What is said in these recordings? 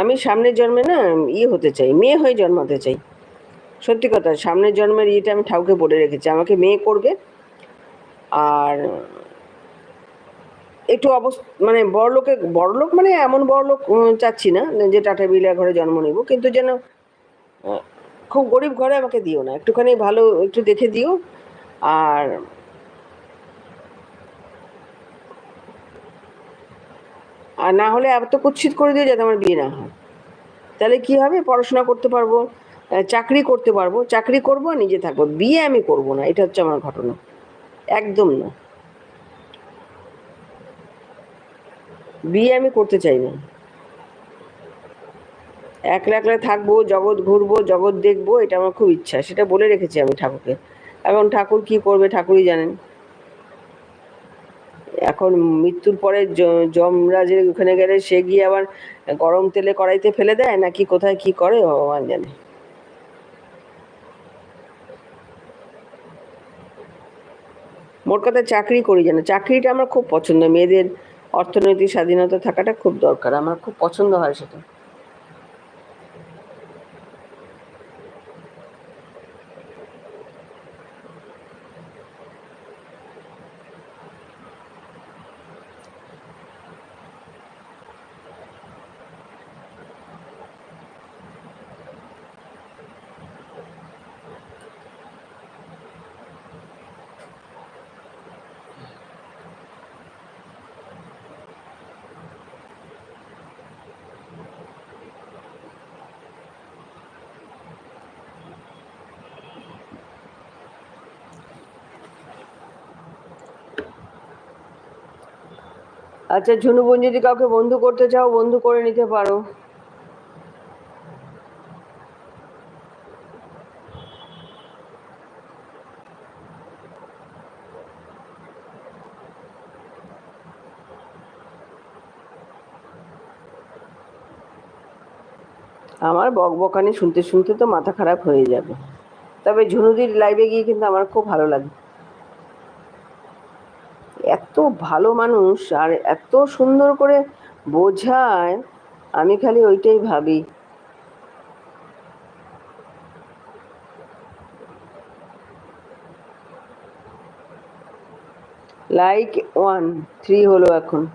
আমি সামনের জন্মে না ইয়ে হতে চাই, মেয়ে হয়ে জন্মাতে চাই। সত্যি কথা, সামনের জন্মের ইয়েটা আমি ঠাউকে বলে রেখেছি, আমাকে মেয়ে করবে। আর একটু অবস্থ মানে বড়লোকে, বড়লোক মানে এমন বড়লোক চাচ্ছি না যে টাটা বিড়লা ঘরে জন্ম নেব, কিন্তু যেন খুব গরিব ঘরে আমাকে দিও না, একটুখানি ভালো একটু দেখে দিও। আর আর না হলে এত কুৎসিত করে দিও যাতে আমার বিয়ে না হয়। তাহলে কি হবে? পড়াশোনা করতে পারব চাকরি করতে পারব, চাকরি করব, নিজে থাকব। বিয়ে আমি করব না, এটা হচ্ছে আমার ঘটনা। একদম না। বিয়ে আমি করতে চাই না। একলা একলা থাকব, জগৎ ঘুরবো, জগৎ দেখব, এটা আমার খুব ইচ্ছা। সেটা বলে রেখেছি আমি ঠাকুরকে। এখন ঠাকুর কি করবে ঠাকুরই জানেন। এখন মৃত্যুর পরে যমরাজের ওখানে গেলে সে গিয়ে আবার গরম তেলে কড়াইতে ফেলে দেয়? নাকি কোথায় কি করে? ভগবান জানে। মোট কথা চাকরি করি যেন। চাকরিটা আমার খুব পছন্দ। মেয়েদের অর্থনৈতিক স্বাধীনতা থাকাটা খুব দরকার। আমার খুব পছন্দ হয় সেটা। আচ্ছা ঝুনু বোন যদি কাউকে বন্ধু করতে চাও, বন্ধু করে নিতে পারো। আমার বকবকানি শুনতে শুনতে তো মাথা খারাপ হয়ে যাবে। তবে ঝুনুদির লাইভে গিয়ে কিন্তু আমার খুব ভালো লাগে। এত ভালো মানুষ আর এত সুন্দর করে বোঝায়, আমি খালি ওইটাই ভাবি। লাইক ওয়ান থ্রি হলো এখন।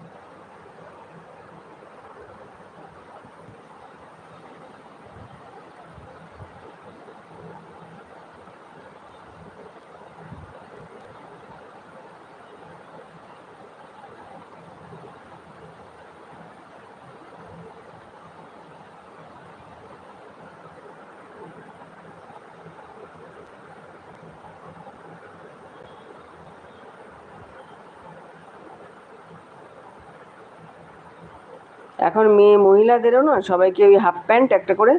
এখন মেয়ে মহিলাদেরও না, সবাইকে ওই হাফ প্যান্ট একটা করে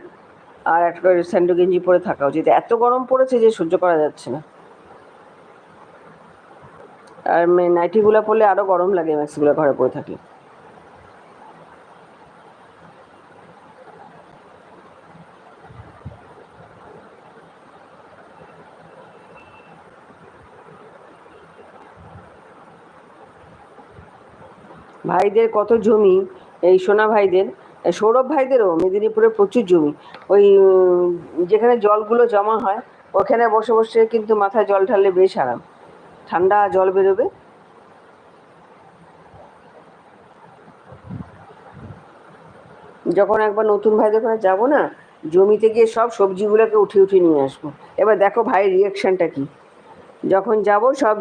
আর একটা করে স্যান্ডো গেঞ্জি পরে থাকা উচিত। এত গরম পড়েছে যে সহ্য করা যাচ্ছে না। আর নাইটিগুলো পরলে আরও গরম লাগে ম্যাক্সিগুলো ঘরে পরে থাকলে। ভাইদের কত জমি এই সোনা ভাইদের সৌরভ ভাইদেরও মেদিনীপুরে প্রচুর জমি। ওই যেখানে জলগুলো জমা হয়, ওখানে বসে বসে কিন্তু মাথায় জল ঢাললে বেশ আরাম। ঠান্ডা জল বেরোবে। যখন একবার নতুন ভাইদের ওখানে যাব না, জমিতে গিয়ে সব সবজিগুলোকে উঠে উঠে নিয়ে আসব। এবার দেখো ভাইয়ের রিয়াকশনটা কি। যখন যাব সব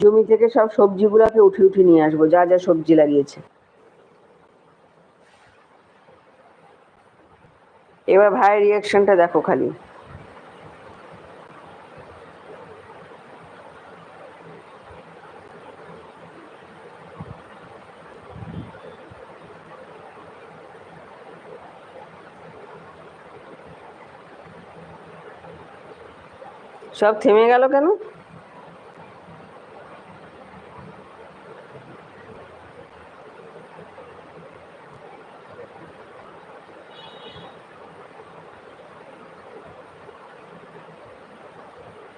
জমি থেকে সব সবজিগুলোকে উঠে উঠে নিয়ে আসব, যা যা সবজি লাগিয়েছে। এবার ভাইয়ের রিয়াকশনটা দেখো খালি। সব থেমে গেল কেন?